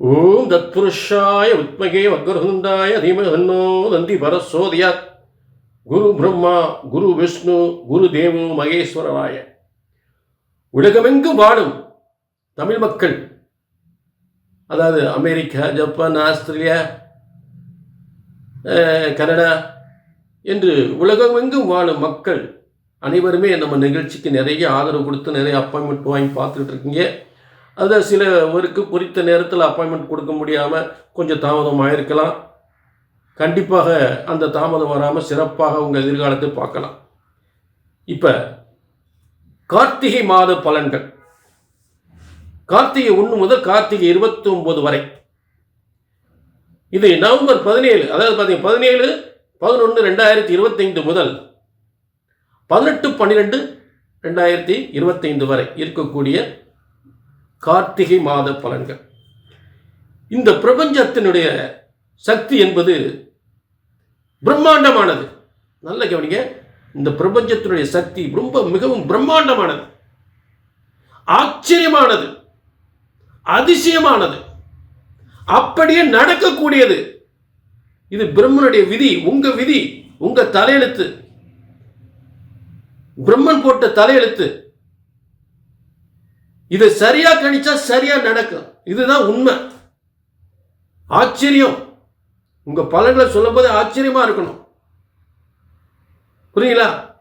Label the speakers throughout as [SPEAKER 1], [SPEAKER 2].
[SPEAKER 1] ஓம் தத்புருஷாய உத்மகே வக்ரகுந்தாய தீமகன்னோ தந்தி பரசோதியாத் குரு பிரம்மா குரு விஷ்ணு குரு தேவோ மகேஸ்வரராய உலகமெங்கும் வாழும் தமிழ் மக்கள் அதாவது அமெரிக்கா ஜப்பான் ஆஸ்திரேலியா கனடா என்று உலகமெங்கும் வாழும் மக்கள் அனைவருமே நம்ம நிகழ்ச்சிக்கு நிறைய ஆதரவு கொடுத்து நிறைய அப்பாயின்மெண்ட் வாங்கி பார்த்துக்கிட்டு இருக்கீங்க. அதை சிலவருக்கு குறித்த நேரத்தில் அப்பாயின்மெண்ட் கொடுக்க முடியாமல் கொஞ்சம் தாமதம் ஆயிருக்கலாம் கண்டிப்பாக அந்த தாமதம் வராமல் சிறப்பாக உங்கள் எதிர்காலத்தை பார்க்கலாம். இப்போ கார்த்திகை மாத பலன்கள். கார்த்திகை ஒன்று முதல் கார்த்திகை இருபத்தி ஒன்பது வரை. இது நவம்பர் பதினேழு அதாவது பார்த்தீங்கன்னா பதினேழு பதினொன்று ரெண்டாயிரத்தி இருபத்தைந்து முதல் பதினெட்டு பன்னிரெண்டு ரெண்டாயிரத்தி இருபத்தைந்து வரை இருக்கக்கூடிய கார்த்திகை மாத பலன்கள். இந்த பிரபஞ்சத்தினுடைய சக்தி என்பது பிரம்மாண்டமானது. நல்ல கவனிங்க. இந்த பிரபஞ்சத்தினுடைய சக்தி ரொம்ப மிகவும் பிரம்மாண்டமானது. ஆச்சரியமானது. அதிசயமானது. அப்படியே நடக்கக்கூடியது. இது பிரம்மனுடைய விதி உங்க விதி உங்க தலையெழுத்து. பிரம்மன் போட்ட தலையெழுத்து. இதை சரியா கணிச்சா சரியா நடக்கும். இதுதான் உண்மை. ஆச்சரியம். உங்க பலன்களை சொல்லும்போது ஆச்சரியமா இருக்கணும். புரியுங்களா?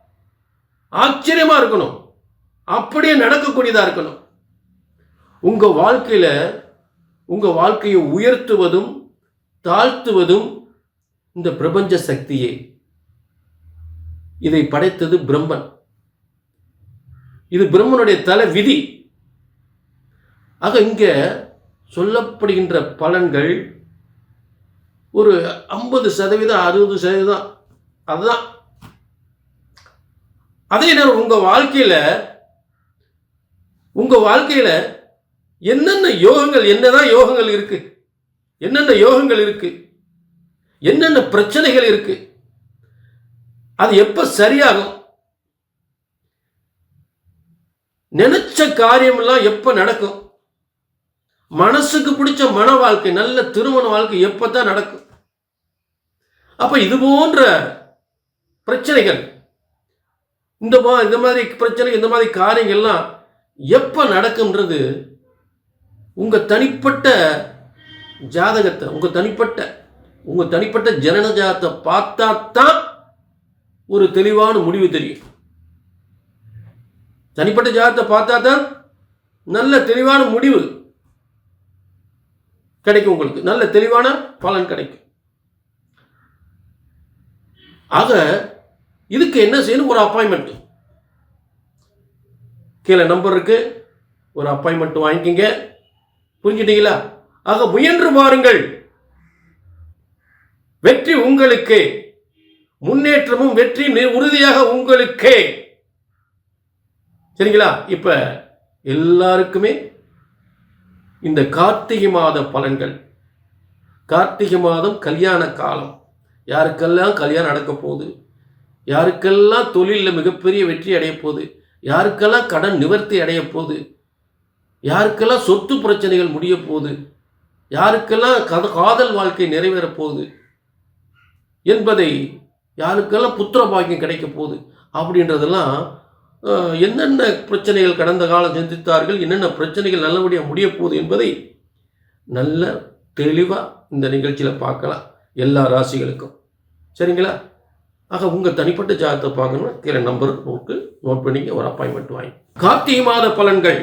[SPEAKER 1] ஆச்சரியமா இருக்கணும். அப்படியே நடக்கக்கூடியதா இருக்கணும். உங்க வாழ்க்கையில உங்க வாழ்க்கையை உயர்த்துவதும் தாழ்த்துவதும் இந்த பிரபஞ்ச சக்தியே. இதை படைத்தது பிரம்மன். இது பிரம்மனுடைய தலை விதி. ஆக இங்கே சொல்லப்படுகின்ற பலன்கள் ஒரு ஐம்பது சதவீதம் அறுபது சதவீதம் அதுதான். அதே நேரம் உங்கள் வாழ்க்கையில் உங்கள் வாழ்க்கையில் என்னென்ன யோகங்கள் என்னதான் யோகங்கள் இருக்கு என்னென்ன யோகங்கள் இருக்கு என்னென்ன பிரச்சனைகள் இருக்கு அது எப்போ சரியாகும் நினைச்ச காரியமெல்லாம் எப்போ நடக்கும் மனசுக்கு பிடிச்ச மன வாழ்க்கை நல்ல திருமண வாழ்க்கை எப்பதான் நடக்கும்? அப்ப இது போன்ற பிரச்சனைகள் இந்த மா- இந்த மாதிரி பிரச்சனை இந்த மாதிரி காரியங்கள்லாம் எப்ப நடக்கும்ன்றது உங்க தனிப்பட்ட ஜாதகத்தை உங்க தனிப்பட்ட உங்க தனிப்பட்ட ஜனன ஜாதத்தை பார்த்தா தான் ஒரு தெளிவான முடிவு தெரியும். தனிப்பட்ட ஜாதத்தை பார்த்தா தான் நல்ல தெளிவான முடிவு கிடைக்கும் உங்களுக்கு. நல்ல தெளிவான பலன் கிடைக்கும். ஆக இதுக்கு என்ன செய்யணும்? ஒரு அப்பாயின்மெண்ட் கீழே நம்பர் இருக்கு. ஒரு அப்பாயின்மெண்ட் வாங்கிக்கிங்க. புரிஞ்சுட்டீங்களா? ஆக முயன்று பாருங்கள் வெற்றி உங்களுக்கு. முன்னேற்றமும் வெற்றி நி- உறுதியாக உங்களுக்கே. சரிங்களா? இப்ப எல்லாருக்குமே இந்த கார்த்திகை மாத பலன்கள். கார்த்திகை மாதம் கல்யாண காலம். யாருக்கெல்லாம் கல்யாணம் நடக்க போகுது? யாருக்கெல்லாம் தொழிலில் மிகப்பெரிய வெற்றி அடைய போகுது? யாருக்கெல்லாம் கடன் நிவர்த்தி அடைய போகுது? யாருக்கெல்லாம் சொத்து பிரச்சனைகள் முடிய போகுது? யாருக்கெல்லாம் கத காதல் வாழ்க்கை நிறைவேறப் போகுது? என்பதை யாருக்கெல்லாம் புத்திர பாக்கியம் கிடைக்க போகுது? அப்படின்றதெல்லாம் என்னென்ன பிரச்சனைகள் கடந்த காலம் சந்தித்தார்கள் என்னென்ன பிரச்சனைகள் நல்லபடியாக முடிய போகுது என்பதை நல்ல தெளிவாக இந்த நிகழ்ச்சியில் பார்க்கலாம் எல்லா ராசிகளுக்கும். சரிங்களா? ஆக உங்கள் தனிப்பட்ட ஜாதகத்தை பார்க்கணும்னா கீழே நம்பர் போட்டு நோட் பண்ணிங்க ஒரு அப்பாயின்மெண்ட் வாங்கி. கார்த்திகை மாத பலன்கள்.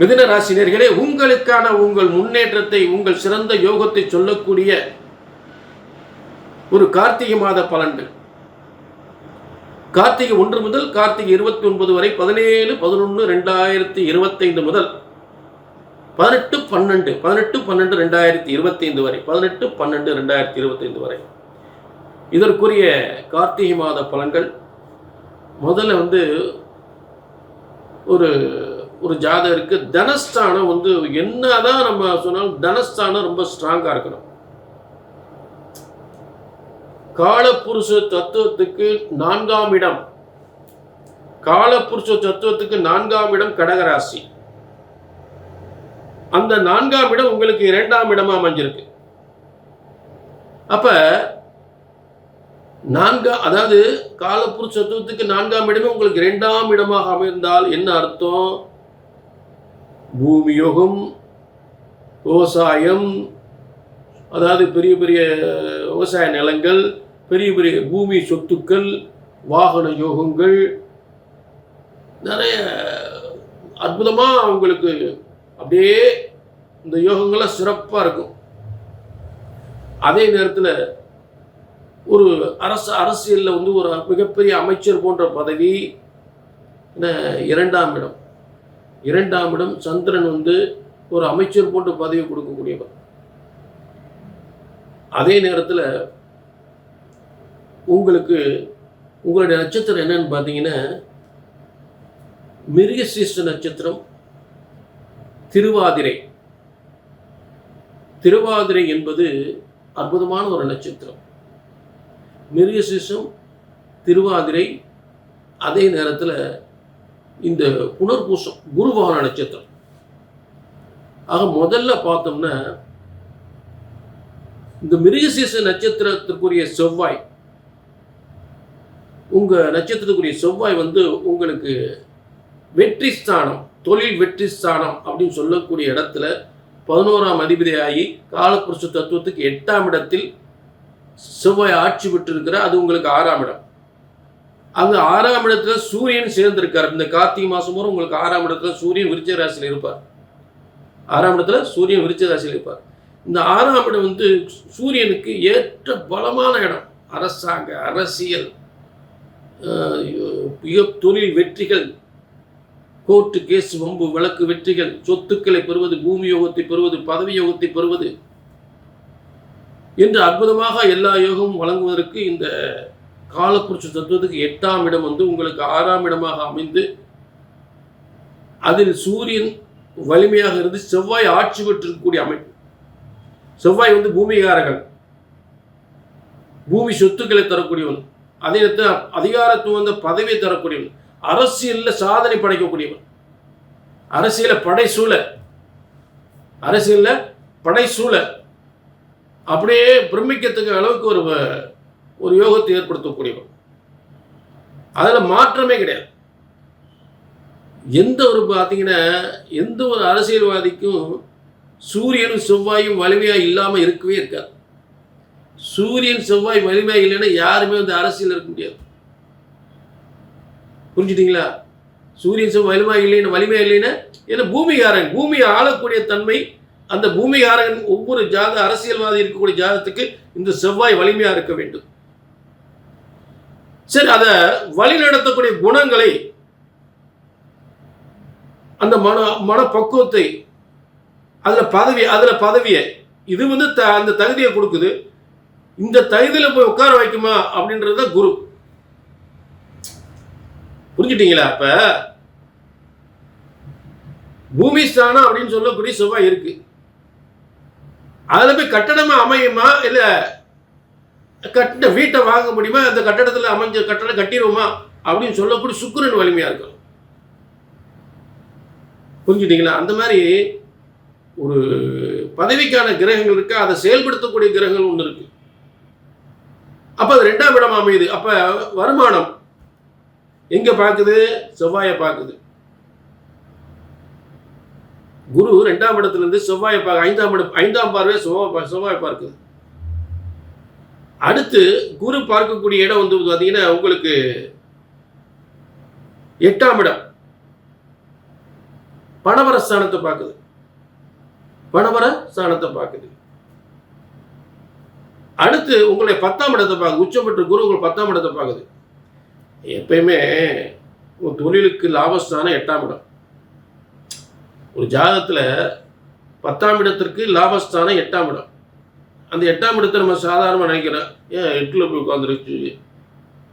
[SPEAKER 1] மிதுன ராசினியர்களே உங்களுக்கான உங்கள் முன்னேற்றத்தை உங்கள் சிறந்த யோகத்தை சொல்லக்கூடிய ஒரு கார்த்திகை மாத பலன்கள். கார்த்திகை ஒன்று முதல் கார்த்திகை இருபத்தி ஒன்பது வரை பதினேழு பதினொன்று ரெண்டாயிரத்தி இருபத்தைந்து முதல் பதினெட்டு பன்னெண்டு பதினெட்டு பன்னெண்டு ரெண்டாயிரத்தி இருபத்தைந்து வரை பதினெட்டு பன்னெண்டு ரெண்டாயிரத்தி இருபத்தைந்து வரை. இதற்குரிய கார்த்திகை மாத பலன்கள். முதல்ல வந்து ஒரு ஒரு ஜாதகருக்கு தனஸ்தானம் வந்து என்னதான் நம்ம சொன்னாலும் தனஸ்தானம் ரொம்ப ஸ்ட்ராங்காக இருக்கணும். காலப்புருஷ தத்துவத்துக்கு நான்காம் இடம். காலப்புருஷ தத்துவத்துக்கு நான்காம் இடம் கடகராசி. அந்த நான்காம் இடம் உங்களுக்கு இரண்டாம் இடமா அமைஞ்சிருக்கு. அப்ப நான்கா அதாவது காலப்புருஷ தத்துவத்துக்கு நான்காம் இடமே உங்களுக்கு இரண்டாம் இடமாக அமைந்தால் என்ன அர்த்தம்? பூமியோகம் விவசாயம் அதாவது பெரிய பெரிய விவசாய நிலங்கள் பெரிய பெரிய பூமி சொத்துக்கள் வாகன யோகங்கள் நிறைய அற்புதமாக அவங்களுக்கு அப்படியே இந்த யோகங்கள்லாம் சிறப்பாக இருக்கும். அதே நேரத்தில் ஒரு அரசு அரசியலில் வந்து ஒரு மிகப்பெரிய அமைச்சர் போன்ற பதவி இரண்டாம் இடம். இரண்டாம் இடம் சந்திரன் வந்து ஒரு அமைச்சர் போன்ற பதவி கொடுக்கக்கூடியவர். அதே நேரத்தில் உங்களுக்கு உங்களுடைய நட்சத்திரம் என்னன்னு பார்த்தீங்கன்னா மிருகசீஷ்ட நட்சத்திரம் திருவாதிரை. திருவாதிரை என்பது அற்புதமான ஒரு நட்சத்திரம். மிருகசீஷம் திருவாதிரை அதே நேரத்தில் இந்த புனர்பூசம் குருவான நட்சத்திரம். ஆக முதல்ல பார்த்தோம்னா இந்த மிருகசீச நட்சத்திரத்திற்குரிய செவ்வாய் உங்கள் நட்சத்திரத்துக்குரிய செவ்வாய் வந்து உங்களுக்கு வெற்றி ஸ்தானம் தொழில் வெற்றி ஸ்தானம் அப்படின்னு சொல்லக்கூடிய இடத்துல பதினோராம் அதிபதியாகி காலப்புருஷ தத்துவத்துக்கு எட்டாம் இடத்தில் செவ்வாய் ஆட்சி பெற்றிருக்கிற அது உங்களுக்கு ஆறாம் இடம். அங்கே ஆறாம் இடத்துல சூரியன் சேர்ந்திருக்கார். இந்த கார்த்திகை மாதம் வரும் உங்களுக்கு ஆறாம் இடத்துல சூரியன் விருச்ச ராசியில் இருப்பார். ஆறாம் இடத்துல சூரியன் விருச்ச ராசியில் இருப்பார். இந்த ஆறாம் இடம் வந்து சூரியனுக்கு ஏற்ற பலமான இடம். அரசாங்க அரசியல் தொழில் வெற்றிகள் கோர்ட்டு கேஸ் வம்பு வழக்கு வெற்றிகள் சொத்துக்களை பெறுவது பூமி யோகத்தை பெறுவது பதவி யோகத்தை பெறுவது என்று அற்புதமாக எல்லா யோகமும் வழங்குவதற்கு இந்த காலப்புருஷ தத்துவத்துக்கு எட்டாம் இடம் வந்து உங்களுக்கு ஆறாம் இடமாக அமைந்து அதில் சூரியன் வலிமையாக இருந்து செவ்வாய் ஆட்சி பெற்றிருக்கக்கூடிய அமைப்பு. செவ்வாய் வந்து பூமிகாரகன் பூமி சொத்துக்களை தரக்கூடியவன். அதே நேரத்தில் அதிகாரத்துவம் வந்து பதவியை தரக்கூடியவன். அரசியலில் சாதனை படைக்கக்கூடியவன். அரசியல படைசூழ அரசியல்ல படைசூழ அப்படியே பிரமிக்கத்துக்கு அளவுக்கு ஒரு ஒரு யோகத்தை ஏற்படுத்தக்கூடியவன். அதில் மாற்றமே கிடையாது. எந்த ஒரு பார்த்தீங்கன்னா எந்த ஒரு அரசியல்வாதிக்கும் சூரியனும் செவ்வாயும் வலிமையாக இல்லாமல் இருக்கவே இருக்காது. சூரியன் செவ்வாய் வலிமையாக இல்லைன்னா யாருமே வந்து அரசியல் இருக்க முடியாது. புரிஞ்சுட்டீங்களா? சூரியன் செவ்வாய் வலிமையாக இல்லைன்னு வலிமை இல்லைன்னா ஏன்னா பூமிகாரன் பூமியை ஆளக்கூடிய தன்மை அந்த பூமிகாரன் ஒவ்வொரு ஜாத அரசியல்வாதி இருக்கக்கூடிய ஜாதத்துக்கு இந்த செவ்வாய் வலிமையாக இருக்க வேண்டும். சரி அதை வழிநடத்தக்கூடிய குணங்களை அந்த மன மனப்பக்குவத்தை அதில் பதவி அதில் பதவியை இது வந்து த அந்த தகுதியை கொடுக்குது. இந்த தகுதியில் போய் உட்கார வைக்குமா அப்படின்றது தான் குரு. புரிஞ்சுட்டீங்களா அப்ப? பூமி ஸ்தானம் அப்படின்னு சொல்லக்கூடிய செவ்வாய் இருக்கு. அதில் போய் கட்டடமா அமையுமா? இல்லை கட்டின வீட்டை வாங்க முடியுமா? அந்த கட்டடத்தில் அமைஞ்ச கட்டடம் கட்டிடுவோமா? அப்படின்னு சொல்லக்கூடிய சுக்குரன் வலிமையாக இருக்கும் புரிஞ்சுட்டீங்களா? அந்த மாதிரி ஒரு பதவிக்கான கிரகங்கள் இருக்கு? அதை செயல்படுத்தக்கூடிய கிரகங்கள் ஒன்று இருக்கு. அப்ப அது ரெண்டாம் இடம் அமையுது. அப்ப வருமானம் எங்க பார்க்குது? செவ்வாயை பார்க்குது. குரு ரெண்டாம் இடத்துல இருந்து செவ்வாயை பார்க்க ஐந்தாம் இடம் ஐந்தாம் பார்வை செவ்வாய் பா- செவ்வாயை பார்க்குது. அடுத்து குரு பார்க்கக்கூடிய இடம் வந்து பார்த்தீங்கன்னா உங்களுக்கு எட்டாம் இடம். பணவர ஸ்தானத்தை பார்க்குது. பணவர ஸ்தானத்தை பார்க்குது. அடுத்து உங்களுடைய பத்தாம் இடத்தை பார்க்குது. உச்சம் பெற்ற குரு உங்கள் பத்தாம் இடத்தை பார்க்குது. எப்பயுமே ஒரு தொழிலுக்கு லாபஸ்தானம் எட்டாம் இடம். ஒரு ஜாதகத்தில் பத்தாம் இடத்திற்கு லாபஸ்தானம் எட்டாம் இடம். அந்த எட்டாம் இடத்தை நம்ம சாதாரணமாக நினைக்கிறோம் ஏன் எட்டில் போய் உட்காந்துருச்சு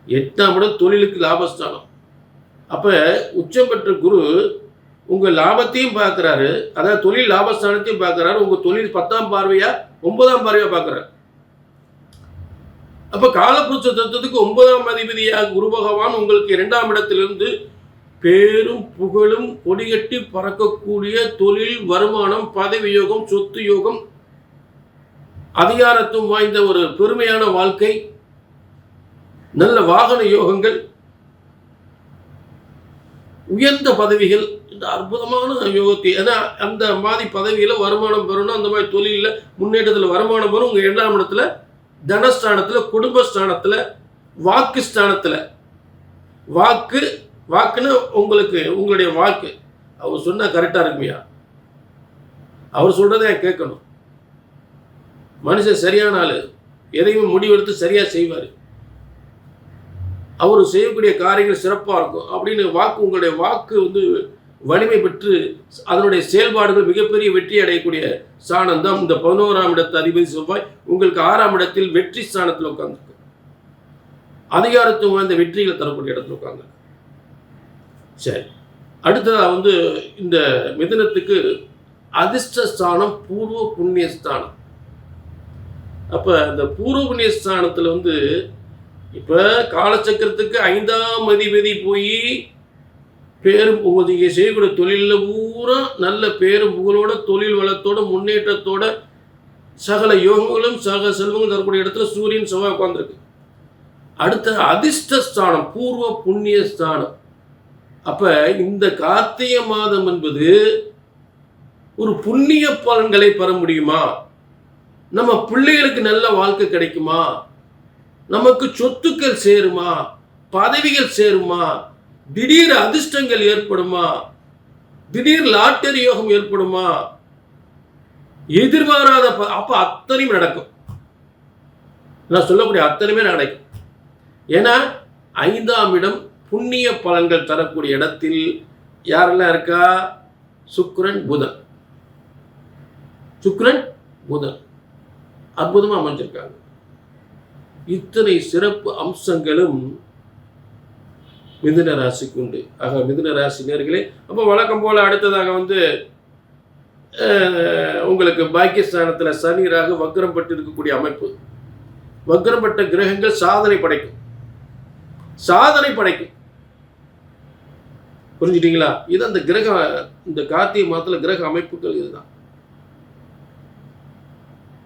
[SPEAKER 1] எட்டாம் இடம் தொழிலுக்கு லாபஸ்தானம். அப்போ உச்சம் பெற்ற குரு உங்கள் லாபத்தையும் பார்க்குறாரு. அதாவது தொழில் லாபஸ்தானத்தையும் பார்க்குறாரு. உங்கள் தொழில் பத்தாம் பார்வையாக ஒன்பதாம் பார்வையாக பார்க்குறாரு. அப்ப காலப்புருஷ தத்துவத்துக்கு ஒன்பதாம் அதிபதியாக குரு பகவான் உங்களுக்கு இரண்டாம் இடத்திலிருந்து பேரும் புகழும் கொடிகட்டி பறக்கக்கூடிய தொழில் வருமானம் பதவி யோகம் சொத்து யோகம் அதிகாரத்துவம் வாய்ந்த ஒரு பெருமையான வாழ்க்கை நல்ல வாகன யோகங்கள் உயர்ந்த பதவிகள் இந்த அற்புதமான யோகத்தை ஏன்னா அந்த மாதிரி பதவியில் வருமானம் பெறணும் அந்த மாதிரி தொழிலில் முன்னேற்றத்தில் வருமானம் வரும் உங்கள் இரண்டாம் இடத்துல தனஸ்தானத்தில் குடும்பஸ்தானத்தில் வாக்கு ஸ்தானத்தில் வாக்கு வாக்குன்னு உங்களுக்கு உங்களுடைய வாக்கு. அவர் சொன்னால் கரெக்டாக இருக்குமையா? அவர் சொல்கிறத கேட்கணும். மனுஷன் சரியான ஆள். எதையுமே முடிவெடுத்து சரியாக செய்வார். அவர் செய்யக்கூடிய காரியங்கள் சிறப்பாக இருக்கும். அப்படின்னு வாக்கு உங்களுடைய வாக்கு வந்து வலிமை பெற்று அதனுடைய செயல்பாடுகள் மிகப்பெரிய வெற்றி அடையக்கூடிய ஸ்தானம் தான் இந்த பதினோராம் இடத்து அதிபதி செவ்வாய். உங்களுக்கு ஆறாம் இடத்தில் வெற்றி ஸ்தானத்தில் உட்கார்ந்துருக்கு. அதிகாரத்துவம் வாய்ந்த வெற்றிகளை தரக்கூடிய இடத்துல உட்கார்ந்து சரி. அடுத்ததாக வந்து இந்த மிதனத்துக்கு அதிர்ஷ்ட ஸ்தானம் பூர்வ புண்ணிய ஸ்தானம். அப்போ இந்த பூர்வ புண்ணிய ஸ்தானத்தில் வந்து இப்போ காலச்சக்கரத்துக்கு ஐந்தாம் அதிபதி போய் பேரும் நீங்கள் செய்யக்கூடிய தொழிலில் பூரா நல்ல பேரும் புகழோட தொழில் வளத்தோட முன்னேற்றத்தோட சகல யோகங்களும் சக செல்வங்களும் தரக்கூடிய இடத்துல சூரியன் செவ்வாய் உட்காந்துருக்கு அடுத்த அதிர்ஷ்டஸ்தானம் பூர்வ புண்ணிய ஸ்தானம். அப்போ இந்த கார்த்திகை மாதம் என்பது ஒரு புண்ணிய பலன்களை பெற முடியுமா? நம்ம பிள்ளைகளுக்கு நல்ல வாழ்க்கை கிடைக்குமா? நமக்கு சொத்துக்கள் சேருமா? பதவிகள் சேருமா? திடீர் அதிர்ஷ்டங்கள் ஏற்படுமா? திடீர் லாட்டரி யோகம் ஏற்படுமா? எதிர்பாராத அப்ப அத்தனையும் நடக்கும். நான் சொல்லக்கூடிய அத்தனையுமே நடக்கும். ஏன்னா ஐந்தாம் இடம் புண்ணிய பலன்கள் தரக்கூடிய இடத்தில் யாரெல்லாம் இருக்கா? சுக்ரன் புதன். சுக்ரன் புதன். அற்புதமா அமைஞ்சிருக்காங்க. இத்தனை சிறப்பு அம்சங்களும் மிதுன ராசிக்கு உண்டு. ஆக மிதுன ராசி நேர்களே அப்போ வழக்கம் போல அடுத்ததாக வந்து உங்களுக்கு பாக்கியஸ்தானத்தில் சனி ராகு வக்ரம் பட்டு இருக்கக்கூடிய அமைப்பு. வக்ரம் பட்ட கிரகங்கள் சாதனை படைக்கும். சாதனை படைக்கும். புரிஞ்சுட்டீங்களா? இது அந்த கிரக இந்த கார்த்திகை மாதத்துல கிரக அமைப்புகள் இதுதான்.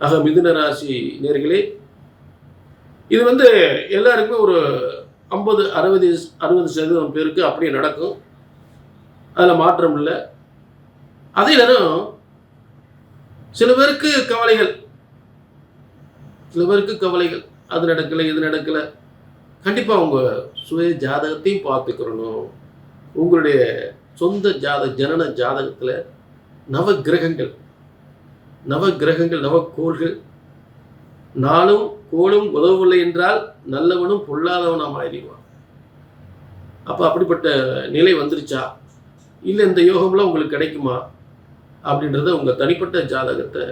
[SPEAKER 1] ஆக மிதுன ராசி நேர்களே இது வந்து எல்லாருக்குமே ஒரு ஐம்பது அறுபது அறுபது சதவீதம் பேருக்கு அப்படியே நடக்கும். அதில் மாற்றம் இல்லை. அதே நேரம் சில பேருக்கு கவலைகள். சில பேருக்கு கவலைகள். அது நடக்கலை இது நடக்கலை. கண்டிப்பாக உங்கள் சுய ஜாதகத்தையும் பார்த்துக்கிறணும் உங்களுடைய சொந்த ஜாத ஜனன ஜாதகத்தில் நவ கிரகங்கள். நவ கிரகங்கள் நவக்கோள்கள் நாளும் கோளும் உதவவில்லை என்றால் நல்லவனும் பொல்லாதவனாக மாறிடுவான் அப்போ அப்படிப்பட்ட நிலை வந்துருச்சா? இல்லை இந்த யோகம்லாம் உங்களுக்கு கிடைக்குமா? அப்படின்றத உங்கள் தனிப்பட்ட ஜாதகத்தை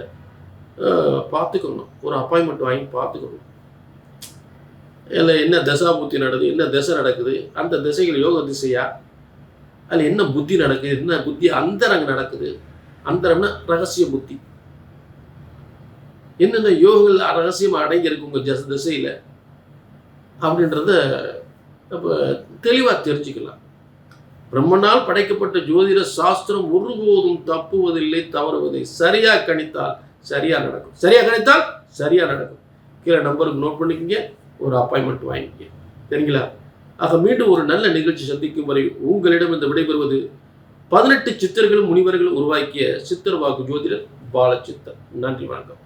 [SPEAKER 1] பார்த்துக்கணும். ஒரு அப்பாயின்மெண்ட் வாங்கி பார்த்துக்கணும். இல்லை என்ன தசா நடக்குது என்ன திசை நடக்குது அந்த திசைகள் யோக திசையா? அதில் என்ன புத்தி நடக்குது என்ன புத்தி அந்தரங்க நடக்குது? அந்தரம்னா ரகசிய புத்தி. என்னென்ன யோகங்கள் ரகசியமாக அடங்கியிருக்கு உங்கள் ஜச திசையில்? அப்படின்றத நம்ம தெளிவாக தெரிஞ்சுக்கலாம். பிரம்மனால் படைக்கப்பட்ட ஜோதிட சாஸ்திரம் ஒருபோதும் தப்புவதில்லை தவறுவதை சரியாக கணித்தால் சரியாக நடக்கும். சரியாக கணித்தால் சரியாக நடக்கும். கீழே நம்பருக்கு நோட் பண்ணிக்கோங்க ஒரு அப்பாயின்மெண்ட் வாங்கிக்கங்க. சரிங்களா? ஆக மீண்டும் ஒரு நல்ல நிகழ்ச்சி சந்திக்கும் வரை உங்களிடம் இந்த விடைபெறுவது பதினெட்டு சித்தர்களும் முனிவர்களும் உருவாக்கிய சித்தர் வாக்கு ஜோதிடர் பாலச்சித்தர். நன்றி வணக்கம்.